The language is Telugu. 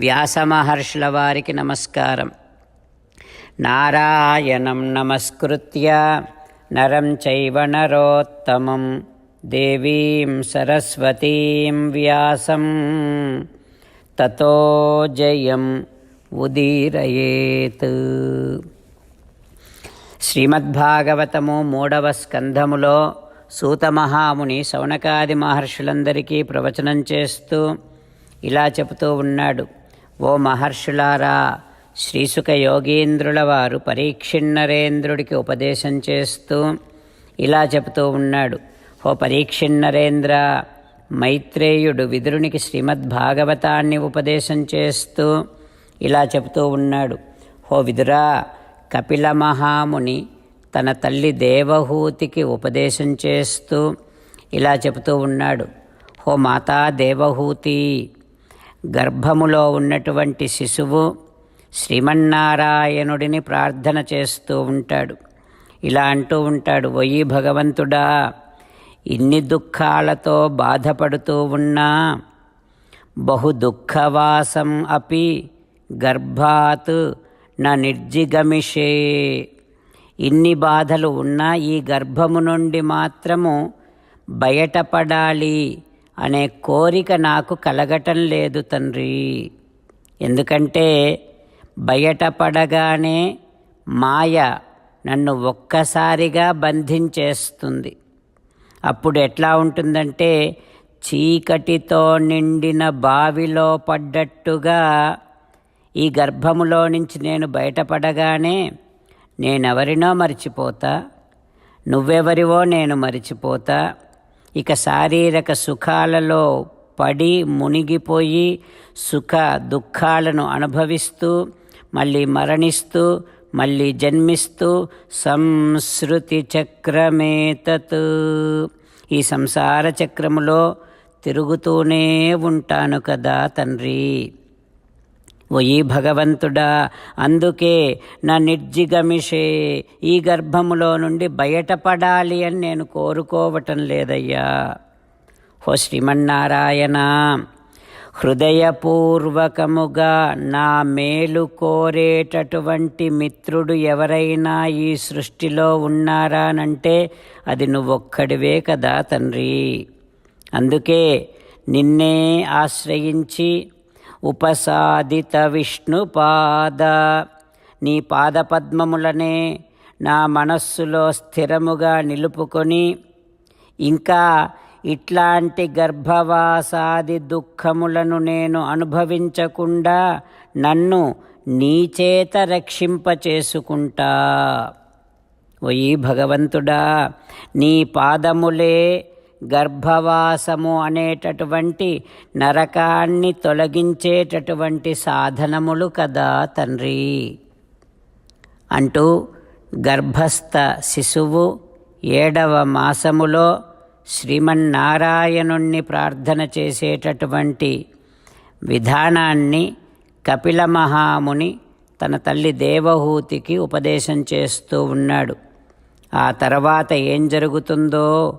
వ్యాసమహర్షుల వారికి నమస్కారం. నారాయణం నమస్కృత్య నరం చైవ నరోత్తమం దేవీం సరస్వతీం వ్యాసం. తతో జయం ఉదీరయేత్. శ్రీమద్భాగవతము మూడవ స్కంధములో సూతమహాముని శౌనకాది మహర్షులందరికీ ప్రవచనం చేస్తూ ఇలా చెబుతూ ఉన్నాడు. ఓ మహర్షులారా శ్రీసుక యోగీంద్రుల వారు పరీక్షిన్నరేంద్రుడికి ఉపదేశం చేస్తూ ఇలా చెబుతూ ఉన్నాడు. ఓ పరీక్షిన్నరేంద్ర మైత్రేయుడు విదురునికి శ్రీమద్భాగవతాన్ని ఉపదేశం చేస్తూ ఇలా చెబుతూ ఉన్నాడు. ఓ విదురా కపిల మహాముని తన తల్లి దేవహూతికి ఉపదేశం చేస్తూ ఇలా చెబుతూ ఉన్నాడు. ఓ మాతా దేవహూతి గర్భములో ఉన్నటువంటి శిశువు శ్రీమన్నారాయణుడిని ప్రార్థన చేస్తూ ఉంటాడు. ఇలా అంటూ ఉంటాడు ఒయ్యి భగవంతుడా ఇన్ని దుఃఖాలతో బాధపడుతూ ఉన్నా బహు దుఃఖవాసం అపి గర్భాత్ నా నిర్జిగమిషే. ఇన్ని బాధలు ఉన్నా ఈ గర్భము నుండి మాత్రము బయటపడాలి. అనే కోరిక నాకు కలగటం లేదు తండ్రి. ఎందుకంటే బయటపడగానే మాయ నన్ను ఒక్కసారిగా బంధించేస్తుంది. అప్పుడు ఎట్లా ఉంటుందంటే చీకటితో నిండిన బావిలో పడ్డట్టుగా ఈ గర్భములో నుంచి నేను బయటపడగానే నేనెవరినో మర్చిపోతా. నువ్వెవరివో నేను మరిచిపోతా. ఇక శారీరక సుఖాలలో పడి మునిగిపోయి సుఖ దుఃఖాలను అనుభవిస్తూ మళ్ళీ మరణిస్తూ మళ్ళీ జన్మిస్తూ సంస్మృతి చక్రమేతత్. ఈ సంసార చక్రములో తిరుగుతూనే ఉంటాను కదా తండ్రి. ఓయి భగవంతుడా అందుకే నా నిర్జిగమిషే ఈ గర్భములో నుండి బయటపడాలి అని నేను కోరుకోవటం లేదయ్యా. ఓ శ్రీమన్నారాయణ హృదయపూర్వకముగా నా మేలు కోరేటటువంటి మిత్రుడు ఎవరైనా ఈ సృష్టిలో ఉన్నారానంటే అది నువ్వొక్కడివే కదా తండ్రి. అందుకే నిన్నే ఆశ్రయించి ఉపసాదిత విష్ణుపాద. నీ పాదపద్మములనే నా మనస్సులో స్థిరముగా నిలుపుకొని ఇంకా ఇట్లాంటి గర్భవాసాది దుఃఖములను నేను అనుభవించకుండా నన్ను నీచేత రక్షింపచేసుకుంటా. ఓయి భగవంతుడా నీ పాదములే గర్భవాసము అనేటటువంటి నరకాన్ని తొలగించేటటువంటి సాధనములు కదా తండ్రి. అంటూ గర్భస్థ శిశువు ఏడవ మాసములో శ్రీమన్నారాయణుణ్ణి ప్రార్థన చేసేటటువంటి విధానాన్ని కపిల మహాముని తన తల్లి దేవహూతికి ఉపదేశం చేస్తూ ఉన్నాడు. ఆ తర్వాత ఏం జరుగుతుందో